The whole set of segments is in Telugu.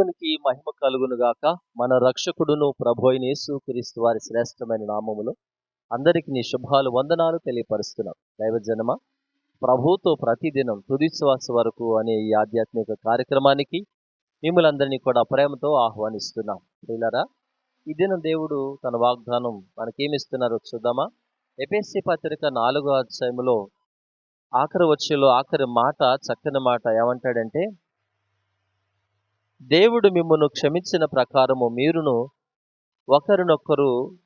దేవునికి మహిమ కలుగును గాక. మన రక్షకుడును ప్రభు అయిన యేసుక్రీస్తు వారి శ్రేష్టమైన నామములు అందరికి నీ శుభాలు వందనాలు తెలియపరుస్తున్నాం. దైవజనమ ప్రభుతో ప్రతిదినం తుది శ్వాస వరకు అనే ఈ ఆధ్యాత్మిక కార్యక్రమానికి మిమ్మలందరినీ కూడా ప్రేమతో ఆహ్వానిస్తున్నాం. ప్రియులారా ఈ దినం దేవుడు తన వాగ్దానం మనకేమిస్తున్నారో చూద్దామా? ఎపిఎస్సి పత్రిక నాలుగో అధ్యాయంలో ఆఖరి వచ్చేలో ఆఖరి మాట చక్కని మాట ఏమంటాడంటే దేవుడు మిమ్మను క్షమించిన ప్రకారము మీరును ఒకరినొకరు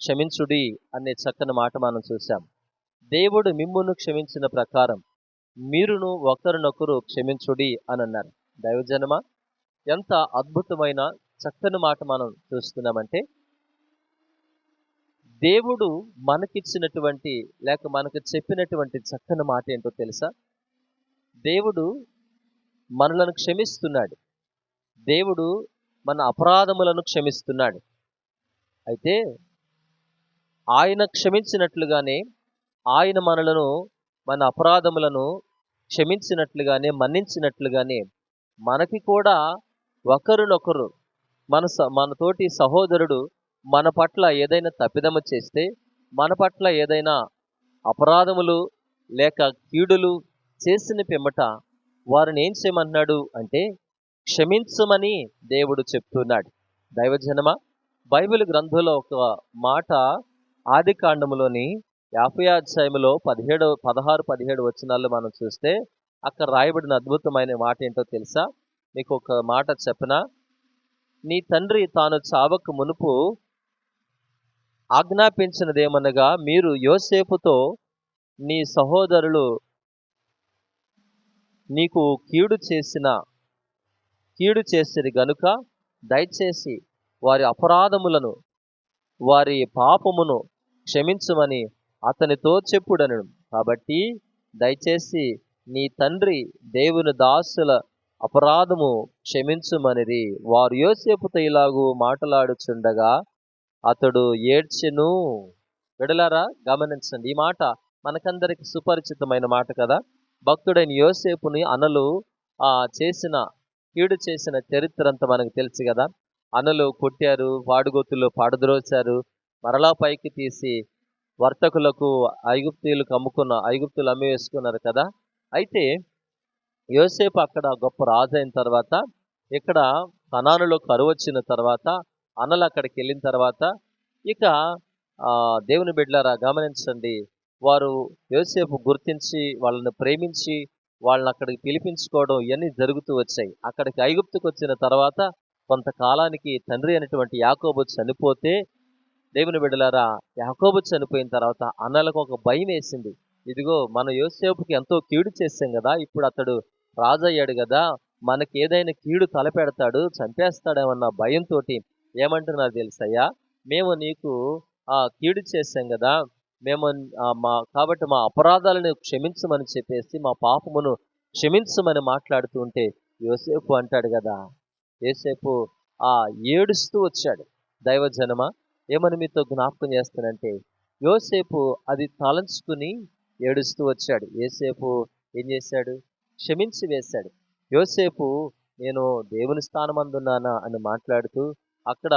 క్షమించుడి అనే చక్కని మాట మనం చూసాం దేవుడు మిమ్మును క్షమించిన ప్రకారం మీరును ఒకరినొకరు క్షమించుడి అని అన్నారు. దైవజనమ ఎంత అద్భుతమైన చక్కని మాట మనం చూస్తున్నామంటే దేవుడు మనకిచ్చినటువంటి లేక మనకు చెప్పినటువంటి చక్కని మాట ఏంటో తెలుసా? దేవుడు మనలను క్షమిస్తున్నాడు. దేవుడు మన అపరాధములను క్షమిస్తున్నాడు. అయితే ఆయన క్షమించినట్లుగానే ఆయన మనలను మన అపరాధములను క్షమించినట్లుగానే మన్నించినట్లుగానే మనకి కూడా ఒకరినొకరు మన స మనతోటి సహోదరుడు మన పట్ల ఏదైనా తప్పిదమ చేస్తే మన పట్ల ఏదైనా అపరాధములు లేక కీడులు చేసిన పిమ్మట వారిని ఏం చేయమన్నాడు అంటే క్షమించమని దేవుడు చెప్తున్నాడు. దైవజనమ బైబిల్ గ్రంథంలో ఒక మాట ఆది కాండములోని యాభై పదిహేడు పదహారు పదిహేడు వచనాలు మనం చూస్తే అక్కడ రాయబడిన అద్భుతమైన మాట ఏంటో తెలుసా? మీకు ఒక మాట చెప్పనా? నీ తండ్రి తాను చావక మునుపు ఆజ్ఞాపించినదేమనగా మీరు యోసేపుతో నీ సహోదరులు నీకు కీడు చేసిన కీడు చేసిరి గనుక దయచేసి వారి అపరాధములను వారి పాపమును క్షమించమని అతనితో చెప్పుడను. కాబట్టి దయచేసి నీ తండ్రి దేవుని దాసుల అపరాధము క్షమించుమనిది వారు యోసేపుతో ఇలాగూ మాట్లాడుచుండగా అతడు ఏడ్చెను. విడలారా గమనించండి ఈ మాట మనకందరికి సుపరిచితమైన మాట కదా. భక్తుడైన యోసేపుని అనలు చేసిన కీడు చేసిన చరిత్ర అంతా మనకు తెలుసు కదా. అనలు కొట్టారు పాడుగొత్తులు పాడుద్రోచారు మరలా పైకి తీసి వర్తకులకు ఐగుప్తీయులకు అమ్ముకున్న ఐగుప్తులు అమ్మి వేసుకున్నారు కదా. అయితే యోసేపు అక్కడ గొప్ప రాజు అయిన తర్వాత ఇక్కడ కనానులో కరువు వచ్చిన తర్వాత అనలు అక్కడికి వెళ్ళిన తర్వాత ఇక దేవుని బిడ్డలారా గమనించండి. వారు యోసేపు గుర్తించి వాళ్ళని ప్రేమించి వాళ్ళని అక్కడికి పిలిపించుకోవడం ఇవన్నీ జరుగుతూ వచ్చాయి. అక్కడికి ఐగుప్తుకు వచ్చిన తర్వాత కొంతకాలానికి తండ్రి అయినటువంటి యాకోబు చనిపోతే దేవుని బిడ్డలారా యాకోబు చనిపోయిన తర్వాత అన్నలకు ఒక భయం వేసింది. ఇదిగో మన యోసేపుకి ఎంతో కీడు చేసాం కదా ఇప్పుడు అతడు రాజయ్యాడు కదా మనకి ఏదైనా కీడు తలపెడతాడు చంపేస్తాడేమన్న భయంతో ఏమంటున్నారు తెలుసయ్యా? మేము నీకు ఆ కీడు చేసాం కదా మేము మా కాబట్టి మా అపరాధాలను క్షమించమని చెప్పేసి మా పాపమును క్షమించమని మాట్లాడుతూ ఉంటే యోసేపు అంటాడు కదా యోసేపు ఆ ఏడుస్తూ వచ్చాడు దైవజనమ ఏమని మీతో జ్ఞాపకం చేస్తానంటే యోసేపు అది తలంచుకుని ఏడుస్తూ వచ్చాడు. యోసేపు ఏం చేశాడు? క్షమించి వేశాడు. యోసేపు నేను దేవుని స్థానమందున్నానా? అని మాట్లాడుతూ అక్కడ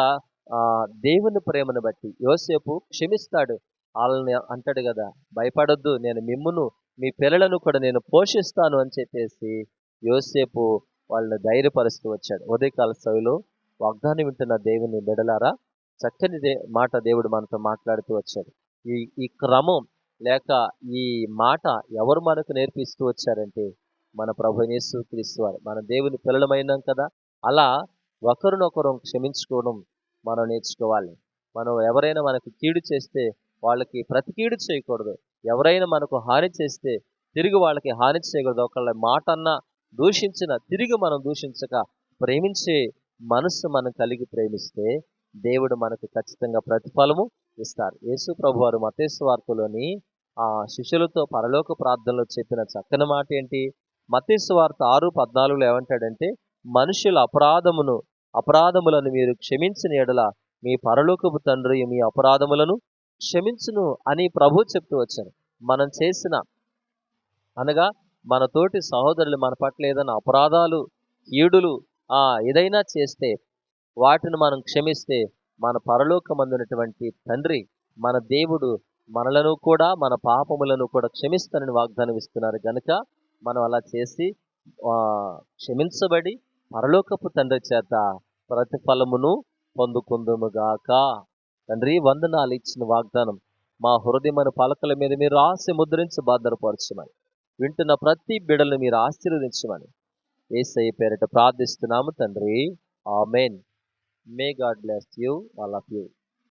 దేవుని ప్రేమను బట్టి యోసేపు క్షమిస్తాడు. వాళ్ళని అంటాడు కదా భయపడొద్దు నేను మిమ్మును మీ పిల్లలను కూడా నేను పోషిస్తాను అని చెప్పేసి యోసేపు వాళ్ళని ధైర్యపరుస్తూ వచ్చాడు. ఉదయకాల సవిలో వాగ్దానం వింటున్న దేవుని బిడలారా చక్కని దే మాట దేవుడు మనతో మాట్లాడుతూ వచ్చాడు. ఈ ఈ క్రమం లేక ఈ మాట ఎవరు మనకు నేర్పిస్తూ వచ్చారంటే మన ప్రభు యేసు క్రీస్తు వారు. మన దేవుని పిల్లలమైనాం కదా అలా ఒకరినొకరు క్షమించుకోవడం మనం నేర్చుకోవాలి. మనం ఎవరైనా మనకు కీడు చేస్తే వాళ్ళకి ప్రతికీడు చేయకూడదు. ఎవరైనా మనకు హాని చేస్తే తిరిగి వాళ్ళకి హాని చేయకూడదు. ఒకళ్ళ మాట అన్నా దూషించిన తిరిగి మనం దూషించక ప్రేమించే మనస్సు మనం కలిగి ప్రేమిస్తే దేవుడు మనకు ఖచ్చితంగా ప్రతిఫలము ఇస్తారు. యేసు ప్రభు వారు మతేశ్వార్తలోని ఆ శిష్యులతో పరలోక ప్రార్థనలో చెప్పిన చక్కని మాట ఏంటి? మతేశ్వార్త ఆరు పద్నాలుగులో ఏమంటాడంటే మనుషుల అపరాధమును అపరాధములను మీరు క్షమించిన ఎడల మీ పరలోకపు తండ్రి మీ అపరాధములను క్షమించును అని ప్రభు చెప్తూ వచ్చాను మనం చేసిన అనగా మన తోటి సహోదరులు మన పట్ల ఏదైనా అపరాధాలు కీడులు ఆ ఏదైనా చేస్తే వాటిని మనం క్షమిస్తే మన పరలోకమందునటువంటి తండ్రి మన దేవుడు మనలను కూడా మన పాపములను కూడా క్షమిస్తానని వాగ్దానం ఇస్తున్నారు గనుక మనం అలా చేసి క్షమించబడి పరలోకపు తండ్రి చేత ప్రతిఫలమును పొందుకుందుముగాక తండ్రి వందనాలు ఇచ్చిన వాగ్దానం. మా హృదయమైన పలకల మీద మీరు ఆశ ముద్రించి భద్రపరచమని వింటున్న ప్రతి బిడలను మీరు ఆశీర్వదించమని ఏసఐ పేరిట ప్రార్థిస్తున్నాము తండ్రి. Amen. May God bless you all of you